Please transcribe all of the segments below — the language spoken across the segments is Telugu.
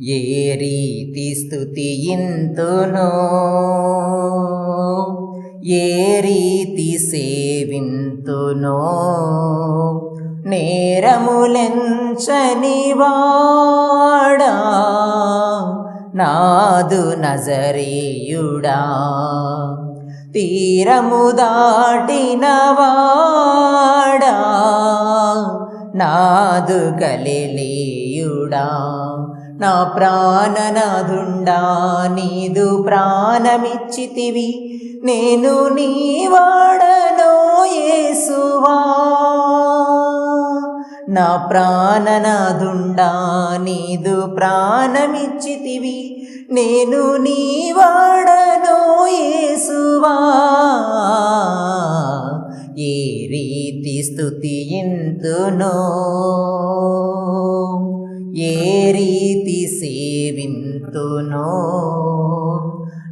ఏ రీతి స్థుతియింతునో ఏ రీతి సేవింతునో? నేరములెంచని వాడా నాదు నజరేయుడా? తీరము దాటినవాడా? నాదు కలిలేయుడా నా ప్రాణనాథుండా నీదు ప్రాణమిచ్చితివి. నేను నీ వాడనో యేసువా. నా ప్రాణనాథుండా నీదు ప్రాణమిచ్చితివి. నేను నీ వాడనో యేసువా. ఏ రీతి స్థుతియింతునో ఏ సేవింతునో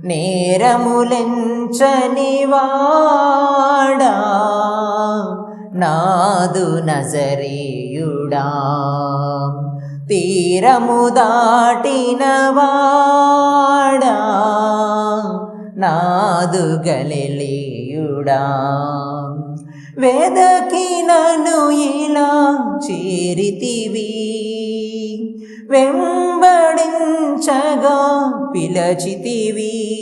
నేరములెంచని వాడా నాదు నజరేయుడా? తీరము దాటిన వాడా నాదు గలిలేయుడా? వేదకి నన్ను ఇలా చేరితివి? వెం పిలచితివి.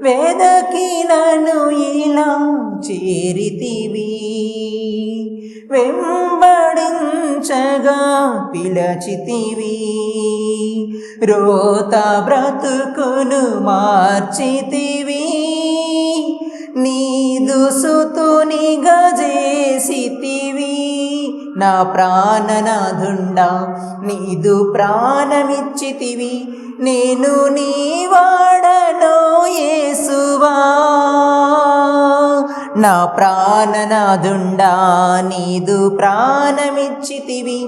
వేదకి నన్ను ఇలా చేరితివి. వెంబడించగా పిలచితివి. రోత బ్రతుకును మార్చితివి. నీదు సుతుని గజేసితివి నా ప్రాణనాథుండా నీదు ప్రాణమిచ్చితివి నేను నీ వాడనో యేసువా. నా ప్రాణనాథుండా నీదు ప్రాణమిచ్చితివి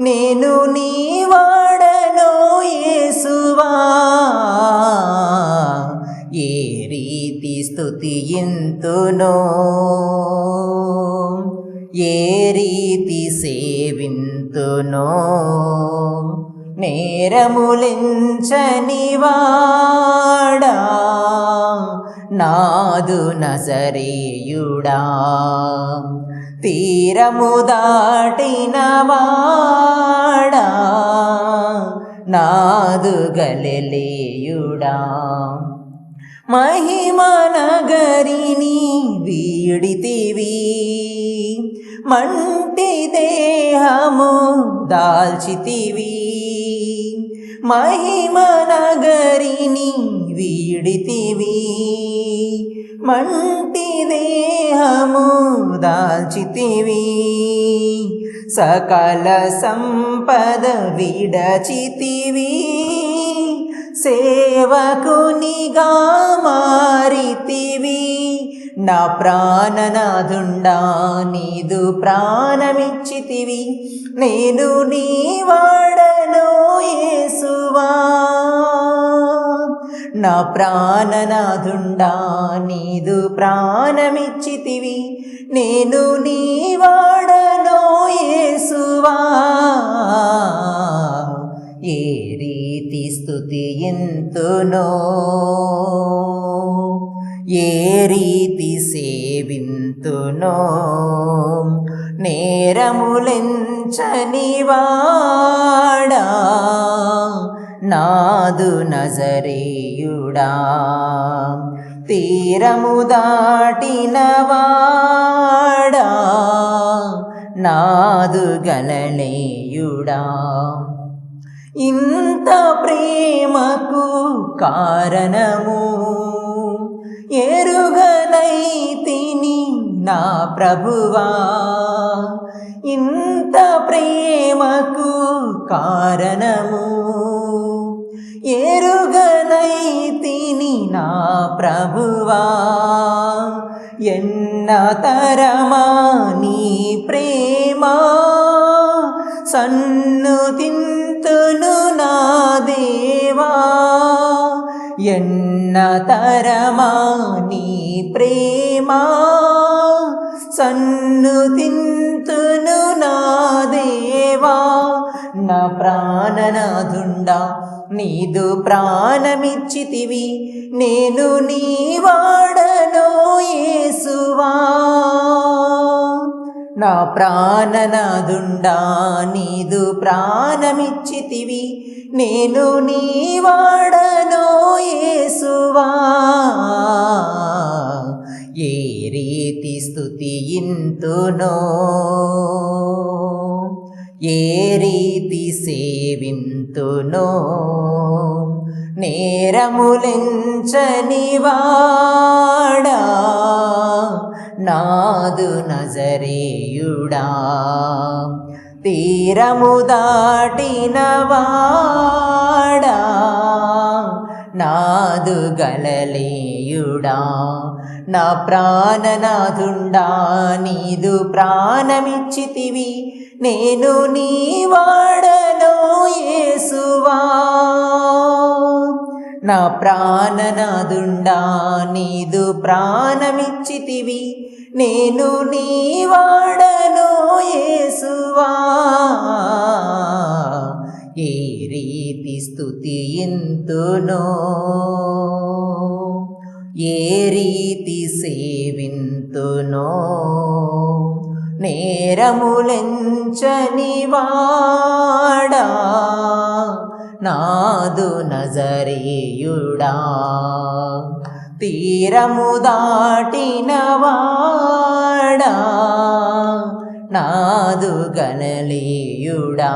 నేను నీ వాడనో యేసువా. ఏ రీతి స్థుతియింతునో ఏ రీతి సేవింతునో? నేరములించని వాడా నాదు నసరేయుడా తీరము దాటిన వాడా నాదు గలలేయుడా? మహిమ నగరిని వీడితివి. మంటి దేహము దాల్చితివి. మహిమ నగరిని వీడితివి. మంటి దేహము దాల్చితివి. సకల సంపద విడచితివి. సేవకునిగా మారితివి. నా ప్రాణనాథుండా నీదు ప్రాణమిచ్చితివి. నేను నీ వాడను యేసువా. నా ప్రాణనాథుండా నీదు ప్రాణమిచ్చితివి. నేను నీ వాడను యేసువా. ఏ రీతి స్థుతి ఎంతునో. ఏ రీతి సేవింతునో? నేరములెంచని వాడా నాదు నజరేయుడా? తీరము దాటిన వాడా నాదు గలలేయుడా ఇంత ప్రేమకు కారణము ఎరుగనైతిని నా ప్రభువా. ఇంత ప్రేమకు కారణము. ఎరుగనైతిని నా ప్రభువా. ఎన్న తరమా నీ ప్రేమా. సన్ను తింతును నా దేవా. ఎన్న తరమా నీ ప్రేమా సన్ను తింతును నా దేవా నా ప్రాణనాథుండా నీదు ప్రాణమిచ్చితివి నేను నీ వాడనో యేసువా. నా ప్రాణనాథుండా నీదు ప్రాణమిచ్చితివి నేను నీ వాడనో యేసువా. ఏ రీతి స్థుతియింతునో ఏ రీతి సేవింతునో? నేరములెంచని వాడా నాదు నజరేయుడా తీరము దాటిన వాడా నాదు గలలేయుడా నా ప్రాణనాథుండా నీదు ప్రాణమిచ్చితివి నేను నీ వాడనో ఏసువా నా ప్రాణనాదుండా నీదు ప్రాణమిచ్చితివి నేను నీ వాడనో యేసువా. ఏ రీతి స్థుతియింతునో ఏ రీతి సేవింతునో? నేరములెంచని వాడా నాదు నజరేయుడా. తీరము దాటినవాడా నాదు గనలేయుడా